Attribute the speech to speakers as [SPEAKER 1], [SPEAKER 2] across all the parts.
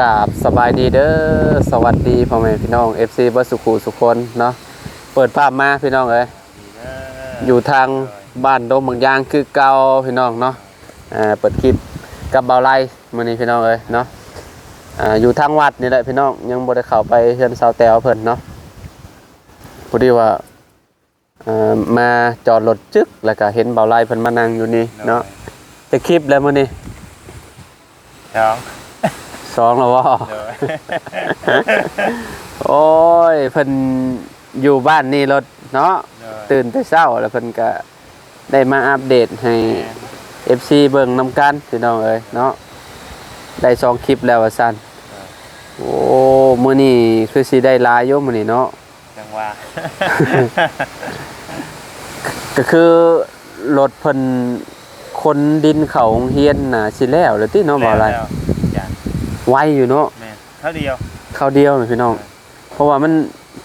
[SPEAKER 1] กราบสบายดีเด้อสวัสดีพ่อแม่พี่น้อง FC บัสสุขุสุคนเนาะเปิดภาพมาพี่น้องเอ้ยอยู่ทางบ้านดงบางยางคือเก่าพี่น้องเนาะอ่าเปิดคลิปกับเบาไล่มื้อนี้พี่น้องเอ้ยเนาะอ่าอยู่ทางวัดนี่แหละพี่น้องยังบ่ได้เข้าไปเฮือนสาวแตวเพิ่นเนาะพอดีว่าเอ่อมาจอดรถจึกแล้วก็เห็นเบาไล่เพิ่นมานั่งอยู่นี่เนาะจะคลิปแล้วมื้อนี้
[SPEAKER 2] น้อง
[SPEAKER 1] สองแล้วว่า
[SPEAKER 2] เดี๋ยว
[SPEAKER 1] โอ้ยเพิ่นอยู่บ้านนี่รถเนาะตื่นแต่เช้าแล้วเพิ่นก็ได้มาอัปเดตให้ FC เบิ่งนำกันพี่น้องเอ้ยเนาะได้สองคลิปแล้วว่าซั่นโอ้มื้อนี้คือสิได้หลายอยู่มื้อนี้เนาะ
[SPEAKER 2] จังหวะ
[SPEAKER 1] ก็คือรถเพิ่นคนดินเขาโรงเฮียนน่ะสิแล้วแล้วติเนาะบ่อะไร
[SPEAKER 2] แล้วจ้ะ
[SPEAKER 1] ไวอยู่เนาะ
[SPEAKER 2] แม่นเท่าเดียว
[SPEAKER 1] เข้าวเดียวนี่พี่น้อง เพราะว่ามัน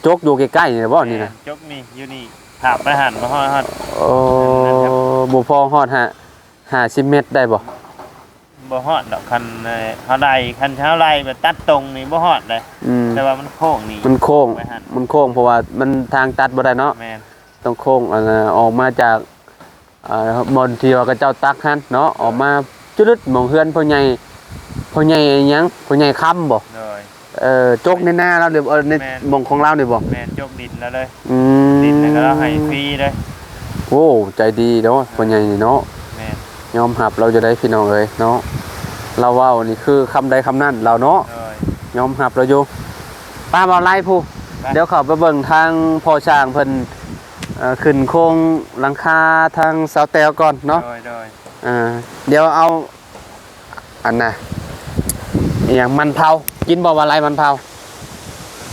[SPEAKER 1] จกอยู่ใกล้ๆนี่บ่นี่นะ
[SPEAKER 2] แม่จกนี่อยู่นี่ถามไปหันมาฮอดฮอด
[SPEAKER 1] โอ้บุพอฮอดฮะหาสิเมตรได้บ่
[SPEAKER 2] บ่ฮอดดอกคันเอ่อเฮาได้คันเช้าไล่แบบตัดตรงนี่บ่ฮอดเลย
[SPEAKER 1] อืม
[SPEAKER 2] แต่ว่ามันโค้งนี่
[SPEAKER 1] มันโค้ง
[SPEAKER 2] ไปหั่น
[SPEAKER 1] มันโค้งเพราะว่ามันทางตัดบ่ได้เนาะ
[SPEAKER 2] แม่น
[SPEAKER 1] ต้องโค้งอันน่ะออกมาจากอ่าบอนที่ว่ากับเจ้าตักหันเนาะออกมาจุดๆหมองเฮือนพ่อใหญ่ พ่อใหญ่หยังพ่อใหญ่ค้ำบ่
[SPEAKER 2] เลย
[SPEAKER 1] เอ่อจกในหน้าเราหรือเออใน
[SPEAKER 2] แม่น
[SPEAKER 1] หมองของเรานี่บ่
[SPEAKER 2] แม่นจกดินแล้วเลย
[SPEAKER 1] อื
[SPEAKER 2] ดินแล้วก็เราให้
[SPEAKER 1] ม
[SPEAKER 2] ฟรีเลย
[SPEAKER 1] โอ้ใจดีเนาะพ่อใหญ่นี่เนาะ
[SPEAKER 2] แม่น
[SPEAKER 1] ยอมรับเราจะได้พี่น้องเลยเนาะเราเว้านี่คือคำใดคำนั้นเราเนาะ
[SPEAKER 2] เลย
[SPEAKER 1] ยอมรับเราอยู่ป้าบอไล่ผู้
[SPEAKER 2] ไป
[SPEAKER 1] เดี๋ยวเขาไปเบิ่งทางพอช่างเพิ่นเอ่อขึ้นโครงหลังคาทางเสาแตวก่อนเนาะ
[SPEAKER 2] โดยโดย
[SPEAKER 1] อ่าเดี๋ยวเอาอันน่ะ อหย่างมันเผา กินบ่ว่าไรมันเผา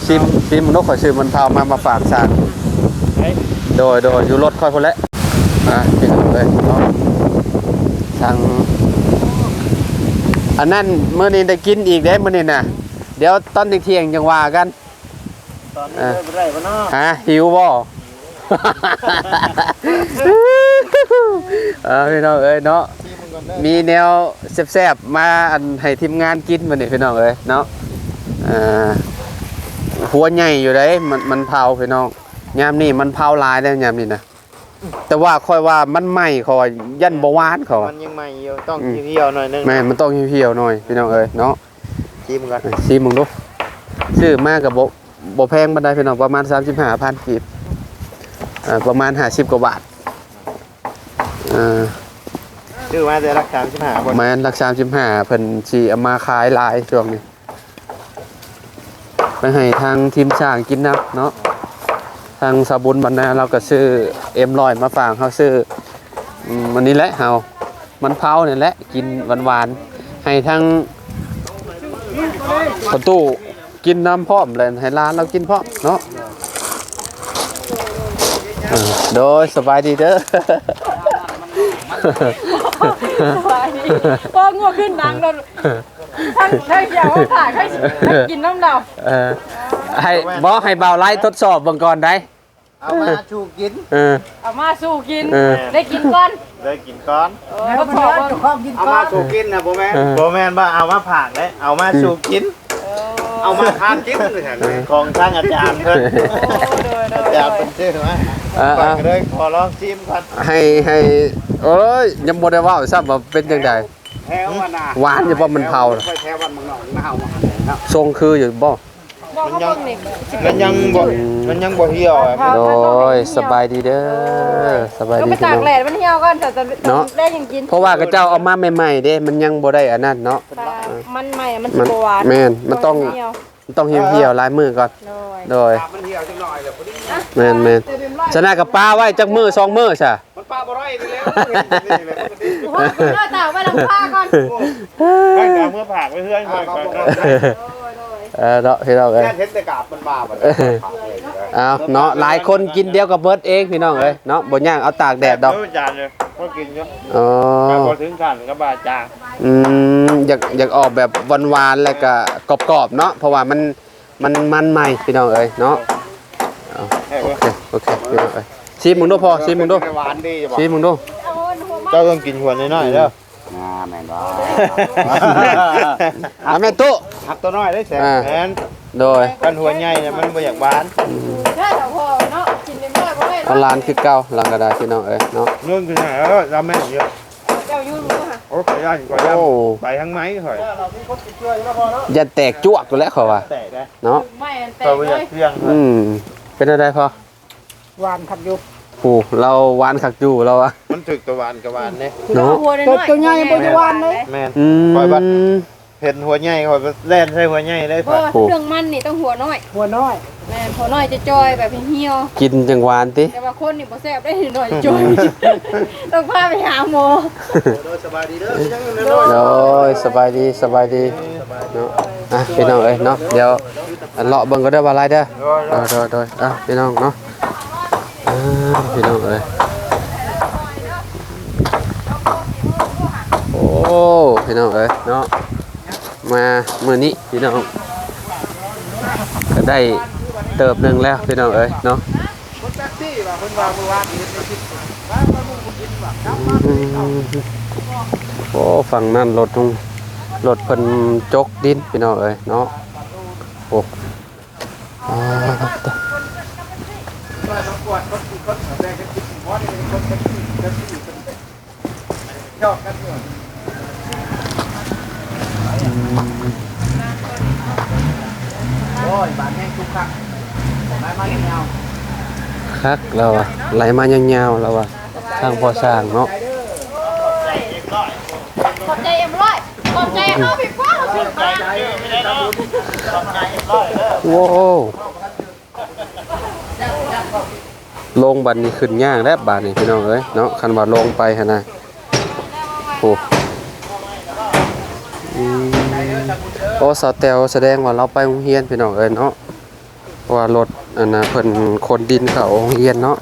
[SPEAKER 1] ซิมซิมนกข่อยซื้อมันเผามามาฝากสร้าง
[SPEAKER 2] เฮ้ย
[SPEAKER 1] โดยโดยอยู่รถค่อยพุ่นแหละอะพี่น้องเลยเนาะทางอันนั้นมื้อนี้ได้กินอีกเด้มื้อนี้น่ะ เดี๋ยวตอนเที่ยงๆจังว่ากัน
[SPEAKER 2] ตอนนี้
[SPEAKER 1] อะ
[SPEAKER 2] เลิกบ่ได้บ่เนาะ
[SPEAKER 1] ฮะหิวบ่ เออพี่น้องเอ้ยเนาะ มีแนวแซ่บๆมาอันให้ทีมงานกินมานี่พี่น้องเอ้ยเนาะอ่าหัวใหญ่อยู่เลยมันมันเผาพี่น้องยามนี้มันเผาหลายแล้วยามนี้นะแต่ว่าค่อยว่ามันไหม้เขาว่ายันบ่หวานเขา
[SPEAKER 2] มันยังใหม่อยู่ต้อง
[SPEAKER 1] อืม
[SPEAKER 2] เที่ยวๆหน่อยนึง
[SPEAKER 1] แม่นมันต้องเหี่ยวๆหน่อยพี่น้องเอ้ยเนาะ
[SPEAKER 2] ชิมก่อน
[SPEAKER 1] ซีมึงดูซื้อมากับบบแพงบันไดพี่น้องประมาณ 35พันกีบอ่าประมาณ 50 กว่าบาทอ่า
[SPEAKER 2] ชื่อว่าจะรักษามชิมหาบ่
[SPEAKER 1] ประมาณรัก35เพิ่นสิเอามาขายหลายช่วงนี้ไปให้ทางทีมช่างกินนับเนาะทางสาบุญบรรณาเราก็ซื้อเอ็มลอยมาฝากเขาซื้อมวันนี้แหละเฮามันเผาเนี่ยแหละกินหวานๆให้ทางประตูกินน้ำพร้อมเลยให้ร้านเรากินพร้อมเนาะโดยสบายดีเด้อ
[SPEAKER 3] ก็งัวขึ้นดังโดนทั้งทั้งอยากว่าถ่ายให้ให้กินน้ำเดา
[SPEAKER 1] เออให้บอกให้เบาไล่ทดสอบเบิ่งก่อนได้
[SPEAKER 2] เอามาชูกิน
[SPEAKER 1] เออ
[SPEAKER 3] เอามาสู้กิน
[SPEAKER 1] เออ
[SPEAKER 3] ได้กินก่อน
[SPEAKER 2] ได้กินก้อน
[SPEAKER 3] เออทดสอบว่า
[SPEAKER 4] เอามาสู่กินนะโบแม่น
[SPEAKER 1] เออ
[SPEAKER 2] โบแมนว่าเอามาผากเลยเอามาชูกิน
[SPEAKER 4] เอามาทานกินเลยแถวนี้
[SPEAKER 2] ของทางอาจารย์เพิ่น
[SPEAKER 3] โดยโดย
[SPEAKER 2] อาจารย์เป็นชื่อไหม
[SPEAKER 1] เออ
[SPEAKER 2] ฝา
[SPEAKER 1] เอกอ
[SPEAKER 2] เลยขอลองชิมก่อน
[SPEAKER 1] ให้ให้เอ้ยยังบ่ได้เว้าซ้ำว่าเป็นจังได
[SPEAKER 4] แถววันน่ะ
[SPEAKER 1] หวานอยู่บ่มันเผาน่ะ
[SPEAKER 4] ไปแถววันเมืองนอกมาเอามาให้ครับ
[SPEAKER 1] ทรงคืออยู่บ่
[SPEAKER 3] บอกเขาเบิ่งนี่
[SPEAKER 2] มันยังบ่มันยังบ่เหี่ยวอะ
[SPEAKER 1] โดยสบายดีเด้อสบาย
[SPEAKER 3] ก็
[SPEAKER 1] ดี
[SPEAKER 3] ไป
[SPEAKER 1] พี่
[SPEAKER 3] ตาก
[SPEAKER 1] น้อง
[SPEAKER 3] แดดมันเหี่ยวก่อนแต่จะ
[SPEAKER 1] เนาะ
[SPEAKER 3] ได้ยังกิน
[SPEAKER 1] เพราะว่ากระเจ้าเอามาใหม่ๆเด้ มันยังบ่ได้อันนั้นเนาะ
[SPEAKER 3] แต่มันใหม่มัน
[SPEAKER 1] มั
[SPEAKER 3] สิ
[SPEAKER 1] น
[SPEAKER 3] บ่หวาน
[SPEAKER 1] แม่นมันต้อง
[SPEAKER 3] เหี่ยว
[SPEAKER 1] มันต้องเหี่ยวๆลายมือก่อน
[SPEAKER 3] โดย
[SPEAKER 1] โดย
[SPEAKER 4] มันเหี่ยวจังหน่อยเดี๋ยวพอดี
[SPEAKER 1] แม่นแม่นชนะกับป้าไว้จักมือสองมือซะ
[SPEAKER 4] มันปลาบ่ไรนี่แล้วนี่เลยมันดี
[SPEAKER 3] โอ้โหคุณเอาตากไว้หลังผ้าก่อน
[SPEAKER 2] ให้เอาเมื่อผากไว้เพื่อนก่อนก่อนก่อน
[SPEAKER 1] เออเนาะพี่น้องเอ้ย
[SPEAKER 4] แค่เห็นแต่กาบมันบาบ่
[SPEAKER 1] เอาเนาะหลายคนกินเดียวกับเบิร์ดเองพี่น้องเอ้ยเนาะบ่ย่างเอาตากแดดดอก
[SPEAKER 2] เอาจารย์เลยก็กินเยอะ
[SPEAKER 1] อ๋อ
[SPEAKER 2] พอถึงขันก็บาดจาง
[SPEAKER 1] อืมอยากอยากออกแบบหวานๆแล้วก็กรอบๆเนาะเพราะว่ามันมันมันใหม่พี่น้องเอ้ยเนาะ
[SPEAKER 2] แค่
[SPEAKER 1] โอ
[SPEAKER 2] ว่า
[SPEAKER 1] เคโอเคพี่น้องเอ้ยชิมมึงดูพอชิมมึงดู
[SPEAKER 4] หวานดีจะบอก
[SPEAKER 1] ชิมมึงดู
[SPEAKER 3] เอาหัวมา
[SPEAKER 2] เจ้าต้องกินหัวน้อยๆเด้อ
[SPEAKER 4] อ่าแม่นบ่
[SPEAKER 1] อะแม่ตู้
[SPEAKER 4] หักตัวน้อยได้แสน
[SPEAKER 1] อ่า
[SPEAKER 2] แม่น
[SPEAKER 1] โดย
[SPEAKER 2] กันหัวใหญ่เนี่ยมันบ่อยากหวาน
[SPEAKER 3] ใช่แต่พอเนาะกินได้ไม่บ่ได้
[SPEAKER 1] เอาลานคือเก่าหลังกระดาษพี่น้องเอ้ยเนาะ
[SPEAKER 2] นู่นคือไหนเออเราแม่นเยอะ
[SPEAKER 3] เจ้ายุ่งรู้ค่ะ
[SPEAKER 2] โอ้ไปย่านก่อนย่าน
[SPEAKER 1] โอ้
[SPEAKER 2] ไปทั้งไม้ข่อย
[SPEAKER 1] อย่าแตกจวกอยู่แล้วเขาว่า
[SPEAKER 2] แตกได้
[SPEAKER 1] เนาะ
[SPEAKER 3] ไม่อันแต
[SPEAKER 2] เรา
[SPEAKER 3] ก
[SPEAKER 2] บ่อ
[SPEAKER 3] เลยา
[SPEAKER 2] ยกเครื่อง
[SPEAKER 1] อืมเป็นอะไรพอ
[SPEAKER 5] หวานขัดอยู่
[SPEAKER 1] โอ้เราหวานคักอยู่เราอะ
[SPEAKER 2] มันถึกตะวันกับหวานเนี่ย
[SPEAKER 1] เนาะ
[SPEAKER 3] หัวน้อย
[SPEAKER 5] ตัวตัวใหญ่บ่จะหวานเลย
[SPEAKER 2] แม่น
[SPEAKER 1] อืม
[SPEAKER 2] ปล่อยบัดเห็นหัวใหญ่ข่อยแล่นใส่หัวใหญ่เลย
[SPEAKER 3] เพ
[SPEAKER 2] ข่
[SPEAKER 3] ราะ
[SPEAKER 2] อย
[SPEAKER 3] ว่าเครื่องมันนี่ต้องหัวน้อย
[SPEAKER 5] หัวน้อย
[SPEAKER 3] แม่หัวน้อยจะจอยแบบเหี่ยว
[SPEAKER 1] กินจังหวานติ
[SPEAKER 3] แต่ว่าคนนี่บ่แซ่บได้หน่อยจอย ต้องพาไปหาหมอ
[SPEAKER 4] สบายดีเด้อยัง
[SPEAKER 1] โอ้ยสบายดีสบายดีเนาะอะพี่น้องเอ้ยเนาะเดี๋ยวอันเลาะเบิ่งก็ได้อว่าอะไรเด้อโดยโดยโดยอะพี่น้องเนาะอ่า พี่น้องเอ้ยโอ้พี่น้องเอ้ยเนาะมาเมื้อนี้พี่น้องก็ได้เติบหนึ่งแล้วพี่น้องเอ้ยเนาะโอ้ฝั่งนั้นรถตรงรถเพิ่นจกดินพี่น้องเอ้ยเนาะโอ้อ่าตะ
[SPEAKER 4] ว่าต้องกวดคนคนแบ่งกันกินหมอนี่เป็น คนแท็กซี่แท็กซี่ชอบกันอยู่โอ้ยบาดแห้งทุกครั้งไม้มาเงา
[SPEAKER 1] คักเราอะไหลมายาวๆเราอะทางพอสร้างเนาะ
[SPEAKER 3] ขอบใจเอ็มร้อยขอบใจเอาพี่ฟ้าพี่ฟ้า
[SPEAKER 1] โว้ ลงบัดนี้ขึ้นยากแล้วบาดนี้พี่น้องเอ้ยเนาะคันว่าลงไปหั่นะโอ้โอ้สาวแตวแสดงว่าเราไปโรงเรียนพี่น้องเอ้ยเนาะว่ารถอันน่ะเพิ่นขนดินเขาโรงเรียนเนาะ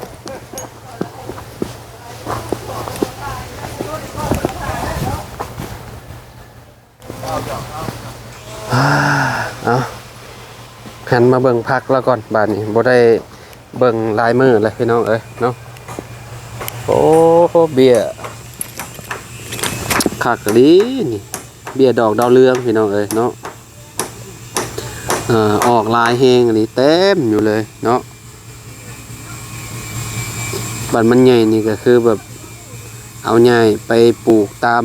[SPEAKER 1] เอาหันมาเบิ่งพักแล้วก่อนบาดนี้บ่ได้ เบิ่งลายมือเลยพี่น้องเอ้ยเนาะโอ้เบียร์คักอีหลีนี่เบียร์ดอกดาวเรืองพี่น้องเอ้ยเนาะออกลายแฮงอันนี้เต็มอยู่เลยเนาะบัดมันใหญ่นี่ก็คือแบบเอาใหญ่ไปปลูกตาม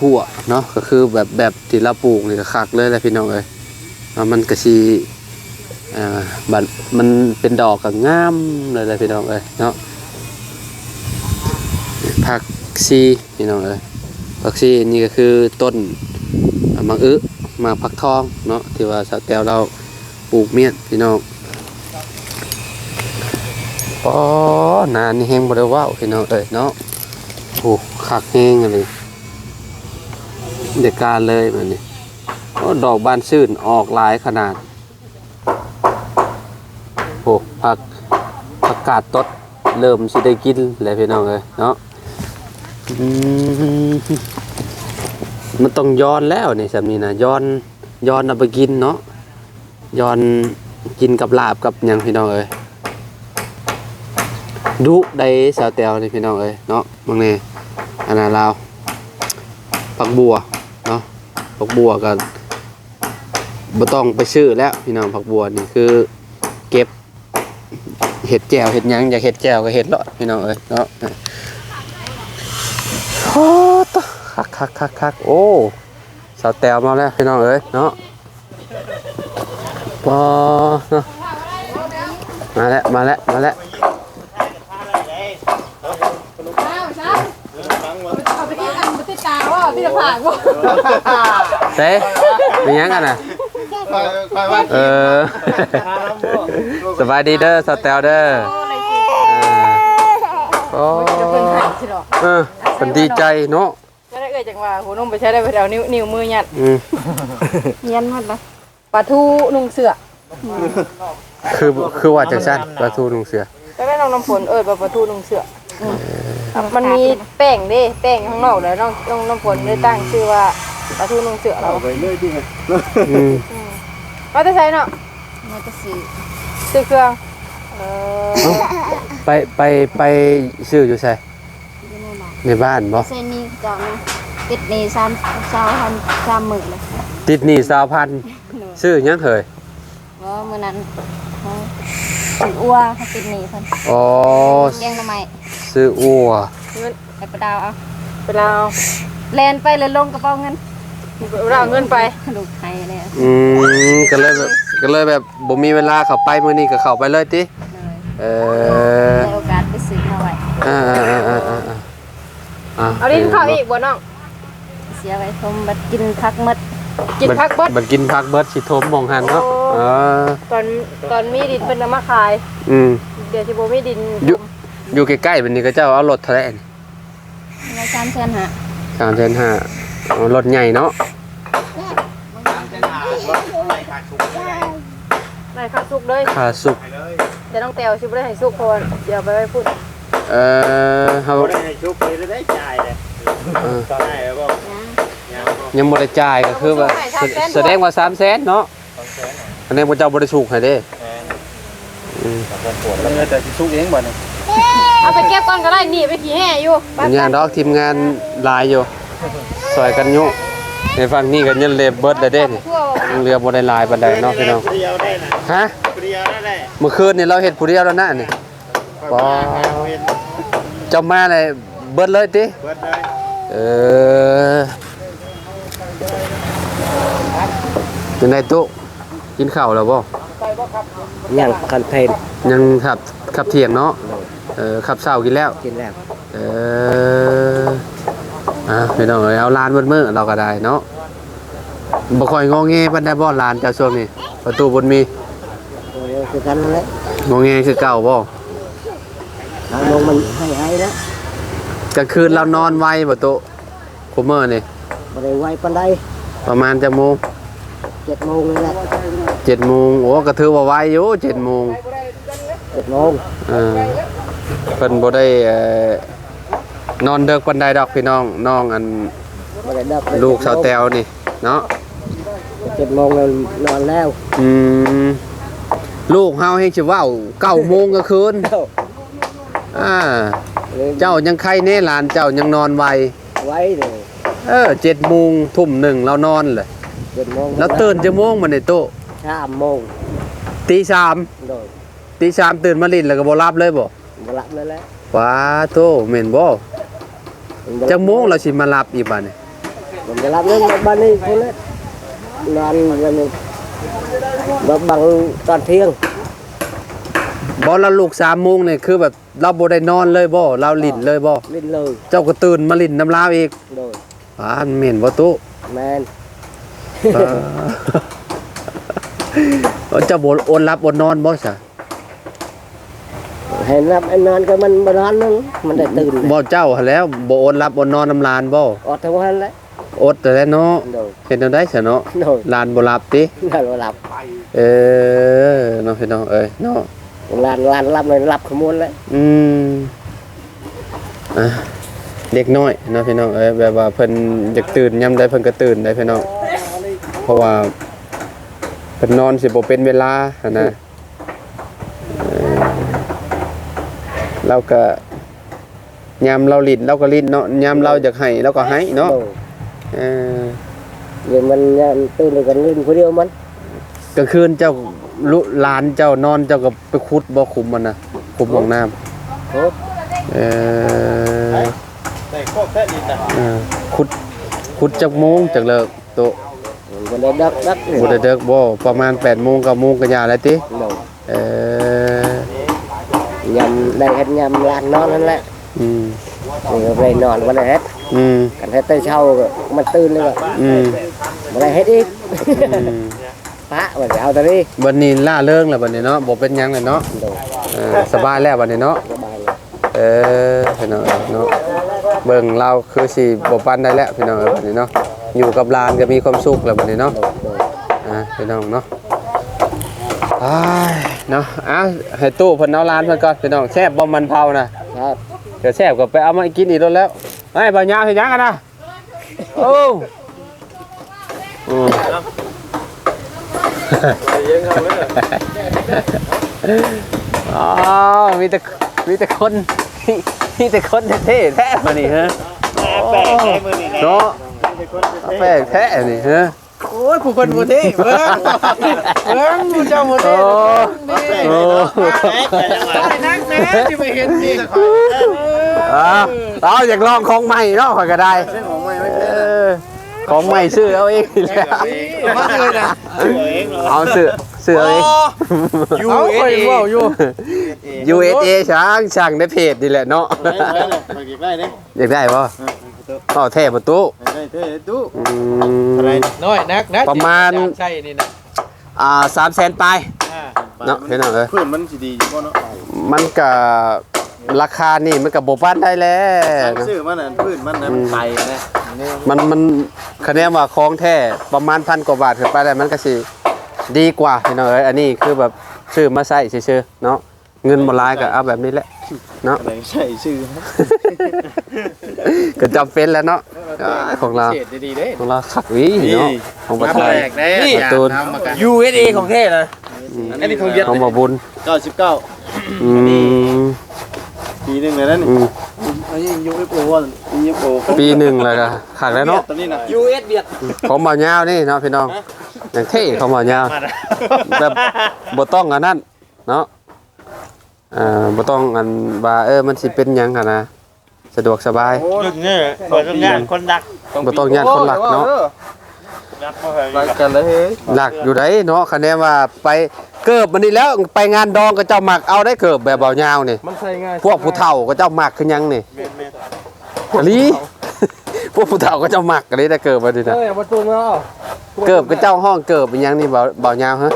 [SPEAKER 1] หัวเนาะก็คือแบบแบบที่เราปลูกนี่ก็คักเลยแหละพี่น้องเอ้ยมันก็สิเอ่อบัดมันเป็นดอกก็งามเลยแหละพี่น้องเอ้ยเนาะผักซีพี่น้องเอ้ยผักซีนี่ก็คือต้นมังอึมาผักทองเนาะที่ว่าสแก้วเราปลูกเมียนพี่น้องอ๋อนานนี่แฮงบ่ได้ว้าวพี่น้องเอ้ยเนาะโอ้คักแฮงอะเลยเด็กการเลยแบบนี้ดอกบานซื่นออกหลายขนาด โอ้ผักผักกาดตดเริ่มสิได้กินแล้วพี่น้องเลยเนาะมันต้องย้อนแล้วนี่สามีนะย้อนย้อนเอาไปกินเนาะย้อนกินกับลาบกับยังพี่น้องเอ้ยดุได้สาวแตวนี่พี่น้องเอ้ยเนาะบางนี่อันนั้นลาวผักบัวเนาะผักบัวกันบ่ต้องไปซื้อแล้วพี่น้องผักบัวนี่คือ เห็ดแจวเห็ดหยังอยากเห็ดแจวก็เห็ดเลาะพี่น้องเอ้ยเนาะโอ้ตะคักคักคักคักโอ้สาวแตวมาแล้วพี่น้องเอ้ยเนาะปอเนาะมาแล้วมาแล้วมาแล้ว
[SPEAKER 3] อ้าวซ้ำเอาไปที่อันไปที่ตาว่าที่จะผ่านว่า
[SPEAKER 1] เต้เป็นหยังกันน่ะ
[SPEAKER 2] ข่อยข่อยว่า
[SPEAKER 1] เออ สบายดีเด้อสาวแตวเด้อ
[SPEAKER 3] โอ้เลยสิ
[SPEAKER 1] โอ้
[SPEAKER 3] จะเป็นไข่สิหรอ
[SPEAKER 1] เออเป็นดีใจเนาะ
[SPEAKER 3] จะได้เอ่ยจังว่าหัวนมไปใช้ได้ไปเอานิ้วนิ้วมือยัด
[SPEAKER 1] อืม
[SPEAKER 3] เย็นหมดละปลาทูนุ่งเสือ
[SPEAKER 1] คือคือว่าจังซั่นปลาทูลุงเสือ
[SPEAKER 3] จะได้น้องน้ำฝนเอ่ยปลาทูนุ่งเสืออมันมีแป้งเด้แป้งข้างนอกแล้วน้องน้องน้ำฝนได้ตั้งชื่อว่าปลาทูนุ่งเสือเรา
[SPEAKER 4] ไปเลยดิไง
[SPEAKER 1] อืม
[SPEAKER 3] ว่าจะใช้เนาะ
[SPEAKER 5] มันจะซื้อ
[SPEAKER 3] ซื้อเครื่องเออ
[SPEAKER 1] เอ้าไปไปไปซื้ออยู่ไสในบ้านบ่
[SPEAKER 5] เส้นนี้เจ้านะติดหนี่สามสาวพันสามหมื่นเลย
[SPEAKER 1] ติดหนี้สาวพันซื้อหยังเคย
[SPEAKER 5] เพราะมื้อนั้นเขาถืออัวเขาติดหนี่เพิ่น
[SPEAKER 1] อ๋อ
[SPEAKER 5] แกงทำไม
[SPEAKER 1] ซื้ออัว
[SPEAKER 3] เงิน
[SPEAKER 5] ไอ้ประดาวเอา
[SPEAKER 3] เวลาเอา
[SPEAKER 5] แลนไปเลยลงกระเป๋าเงิน
[SPEAKER 3] เวลาเอาเงินไป
[SPEAKER 5] ลูกไทยเนี่ย
[SPEAKER 1] อืมก็เลยแบบ ก็เลยแบบบ่มีเวลาเข้าไปมื้อนี้ก็เข้าไปเลยติ
[SPEAKER 5] เลย
[SPEAKER 1] เออ
[SPEAKER 5] ได้โอกาสไปซื้อมาไว้
[SPEAKER 1] อ่าอ่าอ่าอ่าอ่าอ่า
[SPEAKER 3] เอาลิ้นเข้าอีกบ่น้อง
[SPEAKER 5] เสียไว้ทมบัดกินพักหมด
[SPEAKER 3] กินพักเบิด
[SPEAKER 1] มันกินพักเบิดสิโทมมองหันเนาะ
[SPEAKER 3] โอ้
[SPEAKER 1] อ๋อ
[SPEAKER 3] ตอนตอนมีดินเป็นน้ำมาขาย
[SPEAKER 1] อืม
[SPEAKER 3] เดี๋ยวสิบ่มีดิน
[SPEAKER 1] อยู่อยู่ใกล้ๆบัดนี้ก็เจ้าเอารถเท่าไหร่นี่
[SPEAKER 5] ในสามเชือนหะ
[SPEAKER 1] 3,500เอารถใหญ่เนาะ
[SPEAKER 3] ได้ค่าสุกเลย
[SPEAKER 1] ค่าสุก
[SPEAKER 3] แต่น้องแตวสิบ่ได้ให้สุกเพราะว่าเดี๋ยวไปไว้พูด
[SPEAKER 1] เอ่อเฮา
[SPEAKER 2] บ่ได้ให้ชุบเลยได้จ่ายเลย
[SPEAKER 1] เออ
[SPEAKER 2] ได้แล้วบ่
[SPEAKER 5] นะ
[SPEAKER 2] ยังบ่
[SPEAKER 1] ยังบ่ได้จ่ายก็คือว่าแสแสดงว่า300,000เนาะอันนี้บ่เจ้าบ่ได้สุกให้เด้อืม
[SPEAKER 4] มันเงินแต่สิสุกเองบ่นี่
[SPEAKER 3] เอาไปเก็บก่อนก็ได้หนีไปขี่แห่อยู่ไป
[SPEAKER 1] เป็นอย่างดอกทีมงานหลายอยู่ซอยกันอยู่ ในฝั่งนี้ก็ยันเลเบิดได้เด้นี่
[SPEAKER 3] ทั่ว
[SPEAKER 1] ยังเรือบ่ได้หลายปานใดเนาะพี่น้อง
[SPEAKER 2] เดียวได้น่ะ
[SPEAKER 1] ฮะ
[SPEAKER 2] เดียวได้แหละ
[SPEAKER 1] เมื่อคืนนี่เราเฮ็ดผู้เดียวแล้วนะนี่
[SPEAKER 2] บ่
[SPEAKER 1] บ่เจ้ามาเลยเบิดเลยติ
[SPEAKER 2] เบิดเลย
[SPEAKER 1] เออเป็นไงตุ๊กินข้าวแล้วบ่
[SPEAKER 6] ยังคอนเทนต์
[SPEAKER 1] ยังขับขับเที่ยงเนาะเออขับเช้ากินแล้ว
[SPEAKER 6] กินแล้ว
[SPEAKER 1] เออ อะพี่น้องเอ้ยเอาลานเบิดมื้อเราก็ได้เนาะบ่ค่อยงอแงปานใดบ่ลานเจ้าช่วงนี้ประตูบนมี
[SPEAKER 6] โอ้ยคือกันนั่นแหละ
[SPEAKER 1] งอแงคือเก่าบ่
[SPEAKER 6] ทางลงมันให้ให้แล้ว
[SPEAKER 1] กลางคืนเรานอนไวบ่ตุคุมเมอร์นี่
[SPEAKER 6] บ่ได้ไวปานใด
[SPEAKER 1] ประมาณจะโมง
[SPEAKER 6] 7โมงนี่แหละ
[SPEAKER 1] เจ็ดโมงโอ้ก็ถือว่าไวอยู่เจ็ดโมง
[SPEAKER 6] 7โมง
[SPEAKER 1] เออเพิ่นบ่ได้เอ่อ นอนเดึกปานใดดอกพี่น้องน้องอัน
[SPEAKER 6] บ่ได้ดับ
[SPEAKER 1] ลูกสาวแตวนี่ เนาะ
[SPEAKER 6] 7โมงแล้วนอนแล้ว
[SPEAKER 1] อืมลูกเฮาให้สิเว้า9โมงกลางคืน
[SPEAKER 6] เจ้า
[SPEAKER 1] อ่า
[SPEAKER 6] เลย
[SPEAKER 1] เจ้ายังไข้แน่หลานเจ้ายังนอนไว
[SPEAKER 6] ไว้เลย
[SPEAKER 1] เออ7โมงทุ่มหนึ่งเรานอนเลย
[SPEAKER 6] 7โมง
[SPEAKER 1] แล้วตื่นจะโมงมันนี่โต
[SPEAKER 6] 3โมง
[SPEAKER 1] ตีสาม
[SPEAKER 6] โดย
[SPEAKER 1] ตีสามตื่นมาลิ้นแล้วก็บ่รับเลยบ่
[SPEAKER 6] บ่หลับเลยแหละ
[SPEAKER 1] ว้าโตแม่นบ่ จักโมงเราสิมารับอีกบัดนี้
[SPEAKER 6] ผมจะรับเรื่องบ้านนี้พุ่นแหละนอนวันนี้บับังตอนเที่ยง
[SPEAKER 1] บ่เราลูก3โมงนี่คือแบบเราบ่ได้นอนเลยบ่เราลิ้นเลยบ่
[SPEAKER 6] ลิ้นเลย
[SPEAKER 1] เจ้าก็ตื่นมาลิ้นน้ำลาวอีก
[SPEAKER 6] โดย
[SPEAKER 1] ว้าแม่นบ่ตุ
[SPEAKER 6] แมน
[SPEAKER 1] ว้าเอาเจ้าบ่อดรับอดนอนบ่ซะ
[SPEAKER 6] เห็นรับไอ้นอนก็มันบ่นอนนึงมันได้ตื่น
[SPEAKER 1] บ่เจ้าหั่นแหล้วบ่อดรับอดนอนน้ำลานบ่
[SPEAKER 6] ออกทั้งวันแล้ว
[SPEAKER 1] อดแต่แล้วเนาะ
[SPEAKER 6] โดย
[SPEAKER 1] เฮ็ดจังได๋ซะเนาะ
[SPEAKER 6] โดย
[SPEAKER 1] ลานบ่รับติ
[SPEAKER 6] นอนบ่หลับ
[SPEAKER 1] เออเนาะพี่น้องเอ้ยเนาะ
[SPEAKER 6] ลานลานรับเลยรับขโมยแล้ว
[SPEAKER 1] อืมอะเด็กน้อยเนาะพี่น้องเอ้ยแบบว่าเพิ่นอยากตื่นยามใดเพิ่นก็ตื่นได้พี่น้องเพราะว่าเพิ่นนอนสิบ่เป็นเวลาหั้นนะเออ เราก็ยามเราลิ้นเราก็ลิ้นเนาะยามเราอยากให้เราก็ให้เนาะ
[SPEAKER 6] โดย
[SPEAKER 1] เออ
[SPEAKER 6] เดี๋ยวมันยันตื่นเลยกันลื่นคนเดียวมัน
[SPEAKER 1] กลางคืนเจ้าลุหลานเจ้านอนเจ้าก็ไปขุดบ่คุมมันน่ะคุมห้องน้ำ
[SPEAKER 6] โอ้
[SPEAKER 1] เออ
[SPEAKER 2] ใส่พวกแท้ดินน่ะ
[SPEAKER 1] อ่าขุดขุดจักโมงจักเลิกโตะ
[SPEAKER 6] มันได้ดักดัก
[SPEAKER 1] บ่ได้เลิกบ่ประมาณ8โมง9โมงก็ยาแล้วติ
[SPEAKER 6] โดย
[SPEAKER 1] เออ ยำ
[SPEAKER 6] ได้เฮ็ดยำลานนอนนั่นแหละ
[SPEAKER 1] อืม
[SPEAKER 6] นี่ก็ไปนอนวันได้เฮ็ด
[SPEAKER 1] อืม
[SPEAKER 6] กันเฮ็ดแต่เช้าก็มันตื่นเลยก็
[SPEAKER 1] อืม
[SPEAKER 6] บ่ได้เฮ็ดอีก
[SPEAKER 1] อืม
[SPEAKER 6] พระว่าจะเอาแต่นี้
[SPEAKER 1] บัดนี้ล่าเริงแล้วบัดนี้เนาะบ่เป็นหยังเลยเนาะ
[SPEAKER 6] โดย
[SPEAKER 1] เออสบายแล้วบัดนี้เนาะ
[SPEAKER 6] สบายเลย
[SPEAKER 1] เออพี่น้องเอ้ยเนาะเบิ่งเราคือสิบ่ปานได้แล้วพี่น้องเอ้ยบัดนี้เนาะอยู่กับหลานก็มีความสุขแล้วบัดนี้เนาะ
[SPEAKER 6] โดยโดย
[SPEAKER 1] อะพี่น้องเนาะอ้าย เนาะอะให้ตู้เพิ่นเอาร้านเพิ่นก่อนพี่น้องแซ่บบ่มันเผานะครับเดี๋ยวแซ่บก็ไปเอามากินอีกแล้วแล้วไอ้บ่ยาวเฮ็ดหยังกันนะโอ้อืมอ๋อมีแต่มีแต่คนมีแต่คนเท่ๆแท้มานี่ฮะโอ้
[SPEAKER 2] แปลกได้มื้อนี้แหละ
[SPEAKER 1] เนาะแปลกแท้นี่ฮะ
[SPEAKER 4] โอ้ยผู้คนบ่เท่เบิ่งเบิ่งผู้เจ้าบ่
[SPEAKER 1] โอ้
[SPEAKER 4] เท่
[SPEAKER 1] โอ้
[SPEAKER 4] ได้นักแน่ที่ไปเห็นนี่
[SPEAKER 1] อ่าเอาอยากลองของใหม่เนาะข่อยก็ได้
[SPEAKER 4] ของใหม่ไม่
[SPEAKER 1] เอ
[SPEAKER 4] เป็น
[SPEAKER 1] อของใหม่ซื้อเอาเองนี่แหละ
[SPEAKER 4] มาเลยนะ
[SPEAKER 2] ตัวเองเหรอ
[SPEAKER 1] เอาซื้อซื้อเอาเอง
[SPEAKER 4] ยูเอสเออยู่
[SPEAKER 1] USA ช้างช่างในเพจนี่แหละเนาะ
[SPEAKER 4] ไปเก็บได้เด้
[SPEAKER 1] อยากได้ป่ะอ๋อแท้ประตู
[SPEAKER 4] ได้เท่ตู้
[SPEAKER 1] อืม
[SPEAKER 4] น้อยนักนะ
[SPEAKER 1] ประมาณ
[SPEAKER 4] ใช่นี่นะ
[SPEAKER 1] อ่าสามแสนปลายเนาะพี่น้องเอ้ย
[SPEAKER 4] เพื่อนมันสิดีอยู่บ่เนาะ
[SPEAKER 1] มันก็ราคานี่มันก็บ่ปานได้แล้วนะ
[SPEAKER 4] ซื้อมันน่ะพื้นมันน่ะมันไปนะ
[SPEAKER 1] มันมันคะแนนว่าของแท้ประมาณพันกว่าบาทขึ้นไปได้วมันก็สิดีกว่าพี่น้องเอ้ยอันนี้คือแบบซื้อมาใส่ซื่อๆเนาะ เงินบ่หลายก็เอาแบบนี้แหละเนาะ
[SPEAKER 4] อะไรใช่ชื่อ
[SPEAKER 1] ก็จำเป็นแล้วเนาะอ่าของเรา
[SPEAKER 4] เศษดีๆเด้
[SPEAKER 1] ของเราขักวิเนาะของประเทศ
[SPEAKER 4] นี่
[SPEAKER 1] การ์ตูน
[SPEAKER 4] USA ของเท่นะอันนี้ของเวียด
[SPEAKER 1] ของบ่บุญ
[SPEAKER 4] 99
[SPEAKER 1] อืม
[SPEAKER 4] ปีหนึงเลยนั่น
[SPEAKER 1] อืม
[SPEAKER 4] อันนี้ UFO ว่า UFO
[SPEAKER 1] ปีหนึ่งแล้วก็ขักแล้วเนาะ
[SPEAKER 4] ตอนนี้น่ะ US เวียด
[SPEAKER 1] ของบ่าวยาวนี่เนาะพี่น้องอย่างเท่ของบ่าวยาว
[SPEAKER 2] มาแล้ว
[SPEAKER 1] แบบบ่ต้องอันนั้นเนาะ อ่าบ่ต้องอันว่าเออมันสิเป็นหยังหั่นนะสะดวกสบาย
[SPEAKER 2] จุดนี้เปิดต้องงานคนดัก
[SPEAKER 1] บ่ต้องย่านคนหลักเนาะ
[SPEAKER 2] ดักบ่เคย
[SPEAKER 4] รักกันเลยเฮ้ย
[SPEAKER 1] หลักอยู่ได้เนาะคะแนนว่าไปเกิบมันนี่แล้วไปงานดองก็เจ้ามักเอาได้เกิบแบบบ่าวยาวนี่
[SPEAKER 4] มันใส่ง่าย
[SPEAKER 1] พวกผู้เฒ่าก็เจ้ามักคือหยังนี่
[SPEAKER 2] แม่น
[SPEAKER 1] อันนี้พวกผู้เฒ่าก็เจ้ามักอันนี้ได้เกิบมาดินะ
[SPEAKER 4] เอ้ยประตูเนาะ
[SPEAKER 1] เกิบก็เจ้าห้องเกิบเป็นหยังนี่บ่าวบ่าวยาวฮะ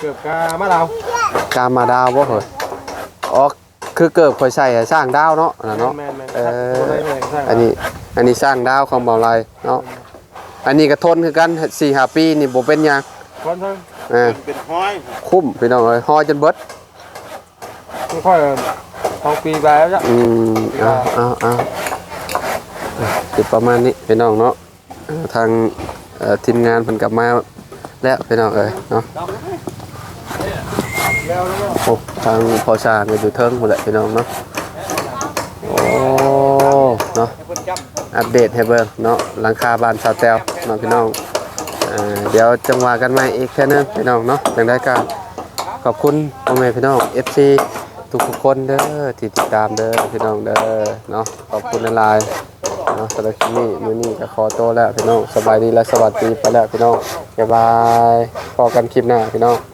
[SPEAKER 4] เกือบกามาเรา
[SPEAKER 1] กามาดาวบ่เหรอ อ๋อคือเกิบข่อยใส่ให้สร้างดาวเนาะน่ะเนาะ
[SPEAKER 4] แม่นๆ
[SPEAKER 1] เออ
[SPEAKER 4] บ่ได้แม่นใช่
[SPEAKER 1] อันนี้อันนี้สร้างดาวของบ่าวไรเนาะอันนี้ก็ทนคือกัน4-5ปีนี่บ่เป็นหยัง
[SPEAKER 4] คนทั้ง
[SPEAKER 1] อ่า
[SPEAKER 2] ๆเป็นห้อย
[SPEAKER 1] คุ้มพี่น้องเอ้ยฮอจนเบิด
[SPEAKER 4] ค่อยๆเอาปีไปแล้วจ้ะ
[SPEAKER 1] อืมเอาเอาเอาจุดประมาณนี้พี่น้องเนาะเอ่อทางเอ่อทีมงานเพิ่นกลับมาแล้วพี่น้องเอ้ยเนาะ โอ้ทางพอชาญก็อยู่เทิงหมดแหละพี่น้องเนาะโอ้เนาะอัปเดตให้เบิ่งเนาะหลังคาบานชาวแต้วเนาะพี่น้องเดี๋ยวจังหวะกันใหม่อีกแค่นึงพี่น้องเนาะจังได้ก็ขอบคุณพ่อแม่พี่น้อง FC ทุกทุกคนเด้อที่ติดตามเด้อพี่น้องเด้อเนาะขอบคุณหลายเนาะสำหรับคลิปนี้มื้อนี้ก็ขอโตแล้วพี่น้องสบายดีและสวัสดีไปแล้วพี่น้องบ๊ายบายพอกันคลิปหน้าพี่น้อง